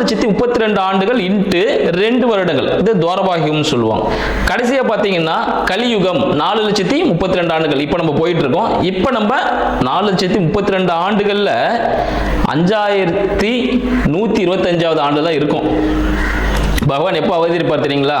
லட்சத்தி முப்பத்தி ரெண்டு ஆண்டுகள் இன்ட்டு ரெண்டு வருடங்கள். இது துவாரபாக சொல்லுவாங்க. கடைசியா பார்த்தீங்கன்னா கலியுகம் நாலு லட்சத்தி முப்பத்தி ரெண்டு ஆண்டுகள். இப்போ நம்ம போயிட்டு இருக்கோம் இப்போ நம்ம நாலு லட்சத்தி முப்பத்தி ரெண்டு ஆண்டுகள்ல அஞ்சாயிரத்தி நூத்தி இருபத்தஞ்சாவது ஆண்டு தான் இருக்கும். பகவான் எப்போ அவதரிப்பார் தெரியுங்களா?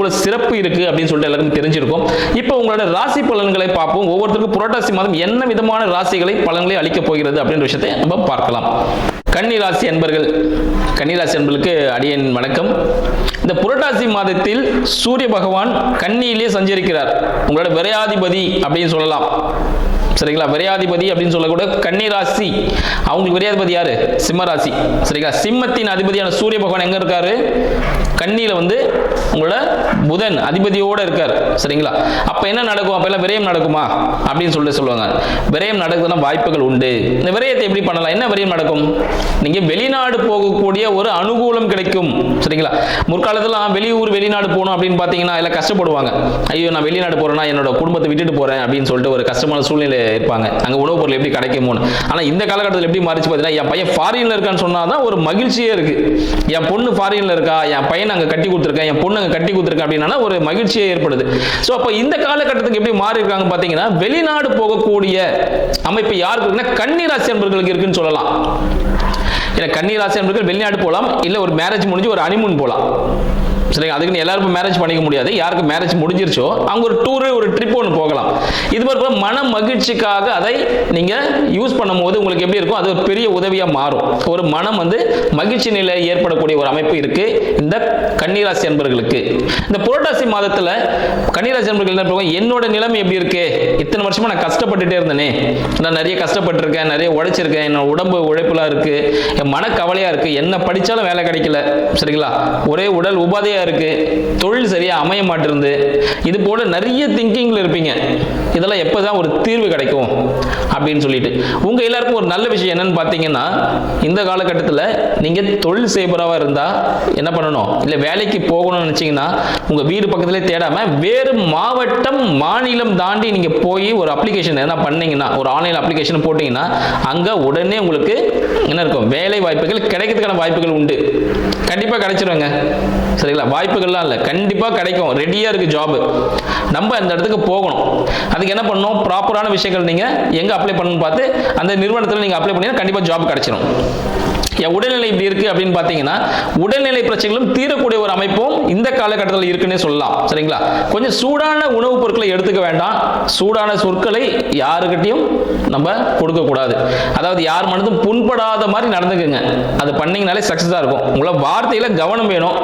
இவ்வளோ சிறப்பு இருக்கு அப்படின்னு சொல்லிட்டு எல்லாருக்கும் தெரிஞ்சிருக்கும். இப்போ உங்களோட ராசி பலன்களை பார்ப்போம். ஒவ்வொருத்தருக்கும் புரட்டாசி மாதம் என்ன விதமான ராசிகளை பலன்களை அளிக்கப் போகிறது அப்படின்ற விஷயத்தை நம்ம பார்க்கலாம். கன்னி ராசி அன்பர்கள் கன்னிராசி அன்பர்களுக்கு அடியன் வணக்கம். இந்த புரட்டாசி மாதத்தில் சூரிய பகவான் கன்னியிலே சஞ்சரிக்கிறார். உங்களோட விரையாதிபதி அப்படின்னு சொல்லலாம். சரிங்களா? விரையாதிபதி அப்படின்னு சொல்லக்கூட கன்னிராசி. அவங்களுக்கு விரையாதிபதி யாரு? சிம்மராசி. சரிங்களா? சிம்மத்தின் அதிபதியான சூரிய பகவான் எங்க இருக்காரு? கண்ணியில வந்து உங்களோட புதன் அதிபதியோட இருக்கார். சரிங்களா? அப்ப என்ன நடக்கும்? அப்ப எல்லாம் விரயம் நடக்குமா? அப்படின்னு சொல்லிட்டு சொல்லுவாங்க. விரயம் நடக்குதுன்னா வாய்ப்புகள் உண்டு. இந்த விரயத்தை எப்படி பண்ணலாம்? என்ன விரயம் நடக்கும்? நீங்க வெளிநாடு போகக்கூடிய ஒரு அனுகூலம் கிடைக்கும். சரிங்களா? முற்காலத்துல வெளியூர் வெளிநாடு போகணும் அப்படின்னு பாத்தீங்கன்னா எல்லாம் கஷ்டப்படுவாங்க. ஐயோ நான் வெளிநாடு போறேன்னா என்னோட குடும்பத்தை விட்டுட்டு போறேன் அப்படின்னு சொல்லிட்டு ஒரு கஷ்டமான சூழ்நிலை இருப்பாங்க. அங்க உணவுப் பொருள் எப்படி கிடைக்குமோன்னு. ஆனா இந்த காலகட்டத்தில் எப்படி மாறிச்சு பார்த்தீங்கன்னா என் பையன் ஃபாரினில் இருக்கான்னு சொன்னாதான் ஒரு மகிழ்ச்சியே இருக்கு. என் பொண்ணு ஃபாரின்ல இருக்கா? என் பையன் அங்க கட்டி கொடுத்துருக்கேன் என் பொண்ணு அங்க கட்டி கொடுத்துருக்கேன் அப்படின்னா ஒரு மகிழ்ச்சியே ஏற்படுது. ஸோ அப்போ இந்த காலகட்டத்துக்கு எப்படி மாறி இருக்காங்க பார்த்தீங்கன்னா வெளிநாடு போகக்கூடிய அமைப்பு யாருக்கு இருக்குன்னா கன்னிராசி என்பர்களுக்கு இருக்குன்னு சொல்லலாம். ஏன்னா கன்னிராசி என்பர்கள் வெளிநாடு போகலாம் இல்லை ஒரு மேரேஜ் முடிஞ்சு ஒரு அனிமூன் போகலாம். சரிங்க அதுக்கு எல்லாருக்கும் மேரேஜ் பண்ணிக்க முடியாது. யாருக்கு மேரேஜ் முடிஞ்சிருச்சோ அவங்க ஒரு டூரு ஒரு ட்ரிப் ஒன்று போகலாம். இது மாதிரி மன மகிழ்ச்சிக்காக அதை நீங்கள் யூஸ் பண்ணும்போது உங்களுக்கு எப்படி இருக்கும் அது ஒரு பெரிய உதவியாக மாறும். ஒரு மனம் வந்து மகிழ்ச்சி நிலை ஏற்படக்கூடிய ஒரு அமைப்பு இருக்கு. இந்த கன்னிராசி அன்பர்களுக்கு. இந்த புரட்டாசி மாதத்தில் கன்னிராசி அன்பர்கள் என்ன பண்ணுவாங்க என்னோட நிலைமை எப்படி இருக்கு? இத்தனை வருஷமா நான் கஷ்டப்பட்டுட்டே இருந்தேனே. நான் நிறைய கஷ்டப்பட்டிருக்கேன் நிறைய உழைச்சிருக்கேன். என்னோட உடம்பு உழைப்புலாம் இருக்கு. என் மன கவலையா இருக்கு. என்ன படிச்சாலும் வேலை கிடைக்கல. சரிங்களா? ஒரே உடல் உபாதையா இருக்கு. தொழில் சரியா அமைய மாட்டிருந்து. இது போல நிறைய திங்கிங்ல இருப்பீங்க. இதெல்லாம் எப்பதான் ஒரு தீர்வு கிடைக்கும் அப்படின்னு சொல்லிட்டு. உங்க எல்லாருக்கும் ஒரு நல்ல விஷயம் என்னன்னு பார்த்தீங்கன்னா இந்த காலகட்டத்தில் நீங்க தொழில் செய்பவராக இருந்தா என்ன பண்ணணும்? இல்லை வேலைக்கு போகணும்னு நினைச்சீங்கன்னா உங்க வீடு பக்கத்திலே தேடாம வேறு மாவட்டம் மாநிலம் தாண்டி நீங்க போய் ஒரு அப்ளிகேஷன் எதனா பண்ணீங்கன்னா ஒரு ஆன்லைன் அப்ளிகேஷன் போட்டீங்கன்னா அங்க உடனே உங்களுக்கு என்ன இருக்கும்? வேலை வாய்ப்புகள் கிடைக்கிறதுக்கான வாய்ப்புகள் உண்டு. கண்டிப்பா கிடைச்சிருவாங்க சரிங்களா? வாய்ப்புகள்லாம் இல்லை. கண்டிப்பாக கிடைக்கும். ரெடியாக இருக்கு ஜாப் நம்ம அந்த இடத்துக்கு போகணும். அதுக்கு என்ன பண்ணணும்? ப்ராப்பரான விஷயங்கள் நீங்க எங்கே அப்ளை பண்ணணும்னு பார்த்து அந்த நிறுவனத்தில் நீங்க அப்ளை பண்ணீங்கன்னா கண்டிப்பாக ஜாப் கிடைச்சிடும் உடல்நிலை இப்படி இருக்கு அப்படின்னு பார்த்தீங்கன்னா உடல்நிலை பிரச்சனைகளும் தீரக்கூடிய ஒரு அமைப்பும் இந்த காலகட்டத்தில் இருக்குன்னே சொல்லலாம். சரிங்களா? கொஞ்சம் சூடான உணவுப் பொருட்களை எடுத்துக்க வேண்டாம். சூடான சொற்களை யாருக்கிட்டையும் நம்ம கொடுக்கக்கூடாது அதாவது யார் மனதும் புண்படாத மாதிரி நடந்துக்குங்க. அது பண்ணீங்கனாலே சக்ஸஸாக இருக்கும். உங்களை வார்த்தையில் கவனம் வேணும்.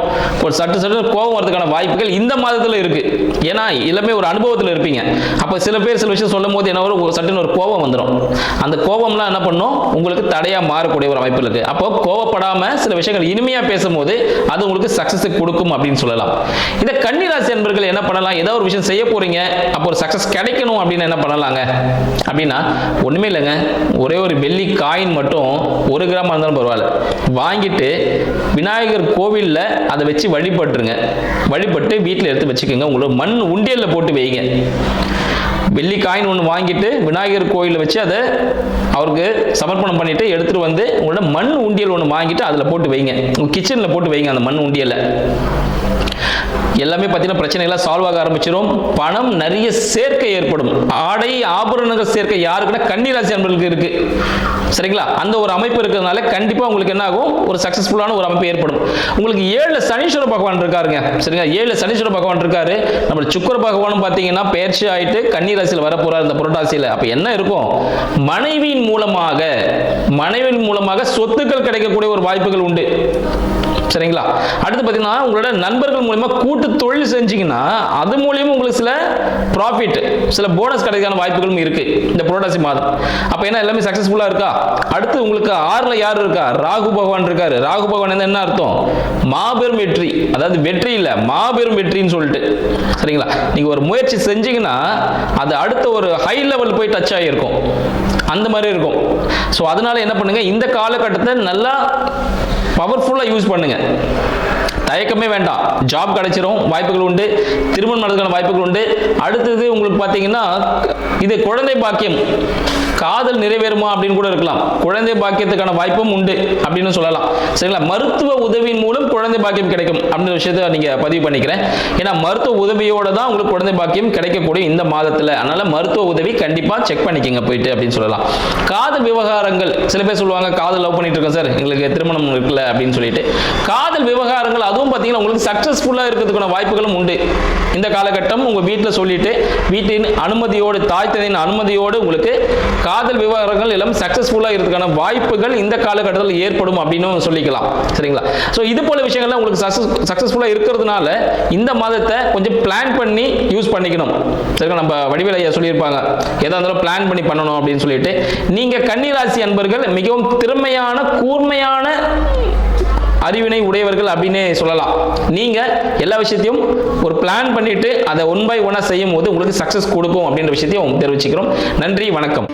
ஒரு சட்டு சட்டு கோபம் வரதுக்கான வாய்ப்புகள் இந்த மாதத்தில் இருக்கு. ஏன்னா எல்லாமே ஒரு அனுபவத்தில் இருப்பீங்க. அப்போ சில பேர் சில விஷயம் சொல்லும் போது என்ன வரும்? ஒரு சட்டுன்னு ஒரு கோபம் வந்துடும் அந்த கோபம்லாம் என்ன பண்ணும்? உங்களுக்கு தடையாக மாறக்கூடிய ஒரு அமைப்பு இருக்கு. அப்போ கோவப்படாம சில விஷயங்கள் இனிமையா பேசும்போது அது உங்களுக்கு சக்சஸ் கொடுக்கும் அப்படின்னு சொல்லலாம். இந்த கன்னிராசி அன்பர்கள் என்ன பண்ணலாம்? ஏதோ ஒரு விஷயம் செய்ய போறீங்க அப்போ ஒரு சக்சஸ் கிடைக்கணும் அப்படின்னு என்ன பண்ணலாங்க? அப்படின்னா ஒண்ணுமே இல்லைங்க. ஒரே ஒரு வெள்ளி காயின் மட்டும் ஒரு கிராமா இருந்தாலும் பரவாயில்ல. வாங்கிட்டு விநாயகர் கோவில்ல அதை வச்சு வழிபட்டுருங்க. வழிபட்டு வீட்டில் எடுத்து வச்சுக்கோங்க. உங்களோட மண் உண்டியலில் போட்டு வைங்க. வெள்ளி காயின் ஒன்று வாங்கிட்டு விநாயகர் கோயிலில் வச்சு அதை அவருக்கு சமர்ப்பணம் பண்ணிட்டு எடுத்துட்டு வந்து உங்களோட மண் உண்டியல் ஒன்று வாங்கிட்டு அதில் போட்டு வைங்க. உங்கள் கிச்சனில் போட்டு வைங்க அந்த மண் உண்டியலை. எல்லாமே பார்த்தீங்கன்னா பிரச்சனைகள்லாம் சால்வ் ஆக ஆரம்பிச்சிடும் பணம் நிறைய சேர்க்கை ஏற்படும். ஆடை ஆபரணங்கள் சேர்க்கை யாருக்குன்னா கன்னிராசி அன்பர்களுக்கு இருக்கு. சரிங்களா? அந்த ஒரு அமைப்பு இருக்கிறதுனால கண்டிப்பாக உங்களுக்கு என்ன ஆகும்? ஒரு சக்ஸஸ்ஃபுல்லான ஒரு அமைப்பு ஏற்படும். உங்களுக்கு ஏழு சனீஸ்வர பகவான் இருக்காருங்க. சரிங்களா? ஏழு சனீஸ்வர பகவான் இருக்காரு. நம்ம சுக்கர பகவானும் பார்த்தீங்கன்னா பயிற்சி ஆயிட்டு கன்னிராசியில் வர போறாரு இந்த புரட்டாசியில். அப்போ என்ன இருக்கும்? மனைவியின் மூலமாக மனைவியின் மூலமாக சொத்துக்கள் கிடைக்கக்கூடிய ஒரு வாய்ப்புகள் உண்டு. சரிங்களா? அடுத்து பார்த்தீங்கன்னா உங்களோட நண்பர்கள் மூலயமா கூட்டு தொழில் செஞ்சீங்கன்னா அது மூலியமா உங்களுக்கு சில ப்ராஃபிட் சில போனஸ் கிடைக்கான வாய்ப்புகளும் இருக்கு. இந்த புரோட்டாசி மாதம். அப்போ என்ன எல்லாமே சக்ஸஸ்ஃபுல்லாக இருக்கா? அடுத்து உங்களுக்கு ஆறில் யார் இருக்கா? ராகு பகவான் இருக்காரு. ராகு பகவான் என்ன அர்த்தம்? மாபெரும் வெற்றி. அதாவது வெற்றி இல்லை மாபெரும் வெற்றின்னு சொல்லிட்டு. சரிங்களா? நீங்கள் ஒரு முயற்சி செஞ்சீங்கன்னா அது அடுத்த ஒரு ஹை லெவல் போய் டச் ஆகியிருக்கும். அந்த மாதிரி இருக்கும். ஸோ அதனால என்ன பண்ணுங்க இந்த காலகட்டத்தை நல்லா பவர்ஃபுல்லாக யூஸ் பண்ணுங்கள் தயக்கமே வேண்டாம். ஜாப் கிடைச்சிரும் வாய்ப்புகள் உண்டு. திருமணம் நடக்கிற வாய்ப்புகள் உண்டு. அடுத்தது உங்களுக்கு பார்த்தீங்கன்னா இது குழந்தை பாக்கியம். காதல் நிறைவேறுமா அப்படின்னு கூட இருக்கலாம். குழந்தை பாக்கியத்துக்கான வாய்ப்பும் உண்டு அப்படின்னு சொல்லலாம். சரிங்களா? மருத்துவ உதவியின் மூலம் குழந்தை பாக்கியம் கிடைக்கும் அப்படின்ற விஷயத்த நீங்க பதிவு பண்ணிக்கிறேன். ஏன்னா மருத்துவ உதவியோட தான் உங்களுக்கு குழந்தை பாக்கியம் கிடைக்கக்கூடிய இந்த மாதத்துல. அதனால மருத்துவ உதவி கண்டிப்பா செக் பண்ணிக்கங்க போயிட்டு அப்படின்னு சொல்லலாம். காதல் விவகாரங்கள் சில பேர் சொல்லுவாங்க காதல் லவ் பண்ணிட்டு இருக்கோம் சார். எங்களுக்கு திருமணம் இருக்குல்ல அப்படின்னு சொல்லிட்டு. காதல் விவகாரங்கள் அதுவும் பார்த்தீங்கன்னா உங்களுக்கு சக்சஸ்ஃபுல்லாக இருக்கிறதுக்கான வாய்ப்புகளும் உண்டு. இந்த காலகட்டம் உங்க வீட்டில் சொல்லிட்டு வீட்டின் அனுமதியோடு தாய் தந்தையின் அனுமதியோடு உங்களுக்கு காதல் விவகாரங்கள் எல்லாம் சக்சஸ்ஃபுல்லாக இருக்கிறதுக்கான வாய்ப்புகள் இந்த காலகட்டத்தில் ஏற்படும் அப்படின்னு சொல்லிக்கலாம். சரிங்களா? ஸோ இது போல விஷயங்கள்லாம் உங்களுக்கு சக்ஸஸ் சக்ஸஸ்ஃபுல்லாக இருக்கிறதுனால இந்த மாதத்தை கொஞ்சம் பிளான் பண்ணி யூஸ் பண்ணிக்கணும். சரிங்களா? நம்ம வடிவேல் ஐயா சொல்லியிருப்பாங்க. எதா இருந்தாலும் பிளான் பண்ணி பண்ணணும் அப்படின்னு சொல்லிட்டு. நீங்கள் கன்னிராசி அன்பர்கள் மிகவும் திறமையான கூர்மையான அறிவினை உடையவர்கள் அப்படின்னே சொல்லலாம். நீங்கள் எல்லா விஷயத்தையும் ஒரு பிளான் பண்ணிட்டு அதை ஒன் பை ஒன்னாக செய்யும் போது உங்களுக்கு சக்சஸ் கொடுக்கும் அப்படின்ற விஷயத்தையும் தெரிவிச்சுக்கிறோம். நன்றி வணக்கம்.